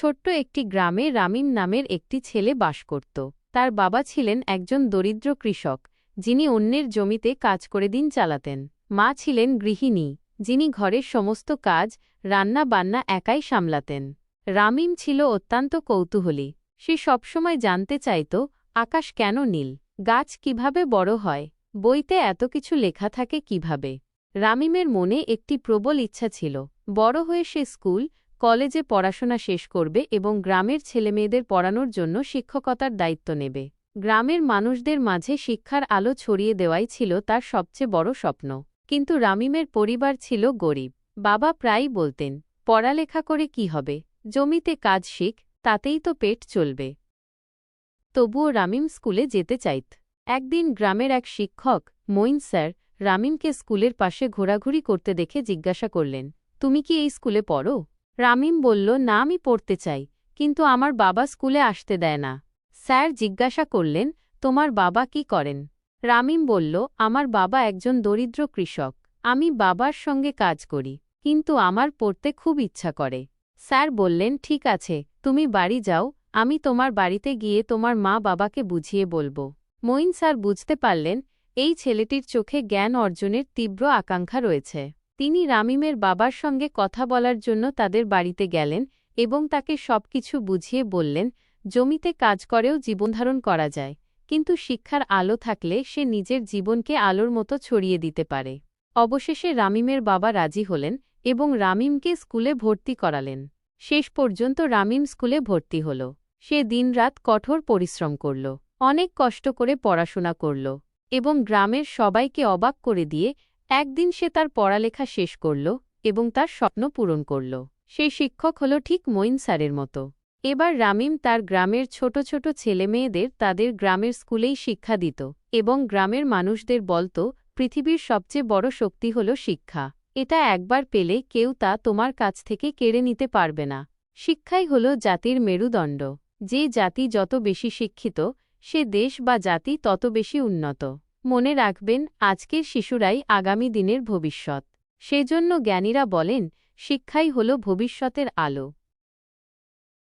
ছোট্ট একটি গ্রামে রামিম নামের একটি ছেলে বাস করত। তার বাবা ছিলেন একজন দরিদ্র কৃষক, যিনি অন্যের জমিতে কাজ করে দিন চালাতেন। মা ছিলেন গৃহিণী, যিনি ঘরের সমস্ত কাজ রান্না বান্না একাই সামলাতেন। রামিম ছিল অত্যন্ত কৌতূহলী। সে সবসময় জানতে চাইত, আকাশ কেন নীল? গাছ কীভাবে বড় হয়? বইতে এত কিছু লেখা থাকে কীভাবে? রামিমের মনে একটি প্রবল ইচ্ছা ছিল। বড় হয়ে সে স্কুল কলেজে পড়াশোনা শেষ করবে এবং গ্রামের ছেলেমেয়েদের পড়ানোর জন্য শিক্ষকতার দায়িত্ব নেবে। গ্রামের মানুষদের মাঝে শিক্ষার আলো ছড়িয়ে দেওয়াই ছিল তার সবচেয়ে বড় স্বপ্ন। কিন্তু রামিমের পরিবার ছিল গরিব। বাবা প্রায়ই বলতেন, পড়ালেখা করে কি হবে? জমিতে কাজ শিখ, তাতেই তো পেট চলবে। তবুও রামিম স্কুলে যেতে চাইত। একদিন গ্রামের এক শিক্ষক, মঈন স্যার, রামিমকে স্কুলের পাশে ঘোরাঘুরি করতে দেখে জিজ্ঞাসা করলেন, তুমি কি এই স্কুলে পড়ো? রামিম বলল, না, আমি পড়তে চাই, কিন্তু আমার বাবা স্কুলে আসতে দেয় না। স্যার জিজ্ঞাসা করলেন, তোমার বাবা কি করেন? রামিম বলল, আমার বাবা একজন দরিদ্র কৃষক। আমি বাবার সঙ্গে কাজ করি, কিন্তু আমার পড়তে খুব ইচ্ছা করে। স্যার বললেন, ঠিক আছে, তুমি বাড়ি যাও, আমি তোমার বাড়িতে গিয়ে তোমার মা বাবাকে বুঝিয়ে বলব। মঈন স্যার বুঝতে পারলেন, এই ছেলেটির চোখে জ্ঞান অর্জনের তীব্র আকাঙ্ক্ষা রয়েছে। তিনি রামিমের বাবার সঙ্গে কথা বলার জন্য তাদের বাড়িতে গেলেন এবং তাকে সবকিছু বুঝিয়ে বললেন, জমিতে কাজ করেও জীবনধারণ করা যায়, কিন্তু শিক্ষার আলো থাকলে সে নিজের জীবনকে আলোর মতো ছড়িয়ে দিতে পারে। অবশেষে রামিমের বাবা রাজি হলেন এবং রামিমকে স্কুলে ভর্তি করালেন। শেষ পর্যন্ত রামিম স্কুলে ভর্তি হল। সে দিনরাত কঠোর পরিশ্রম করল, অনেক কষ্ট করে পড়াশোনা করল এবং গ্রামের সবাইকে অবাক করে দিয়ে একদিন সে তার পড়ালেখা শেষ করল এবং তার স্বপ্ন পূরণ করল। সেই শিক্ষক হল ঠিক মঈন স্যারের মতো। এবার রামিম তার গ্রামের ছোট ছোট ছেলেমেয়েদের তাদের গ্রামের স্কুলেই শিক্ষা দিত এবং গ্রামের মানুষদের বলত, পৃথিবীর সবচেয়ে বড় শক্তি হল শিক্ষা। এটা একবার পেলে কেউ তা তোমার কাছ থেকে কেড়ে নিতে পারবে না। শিক্ষাই হল জাতির মেরুদণ্ড। যে জাতি যত বেশি শিক্ষিত, সে দেশ বা জাতি তত বেশি উন্নত। মনে রাখবেন আজকের শিশুরাই আগামী দিনের ভবিষ্যৎ। সেজন্য জ্ঞানীরা বলেন শিক্ষাই হল ভবিষ্যতের আলো।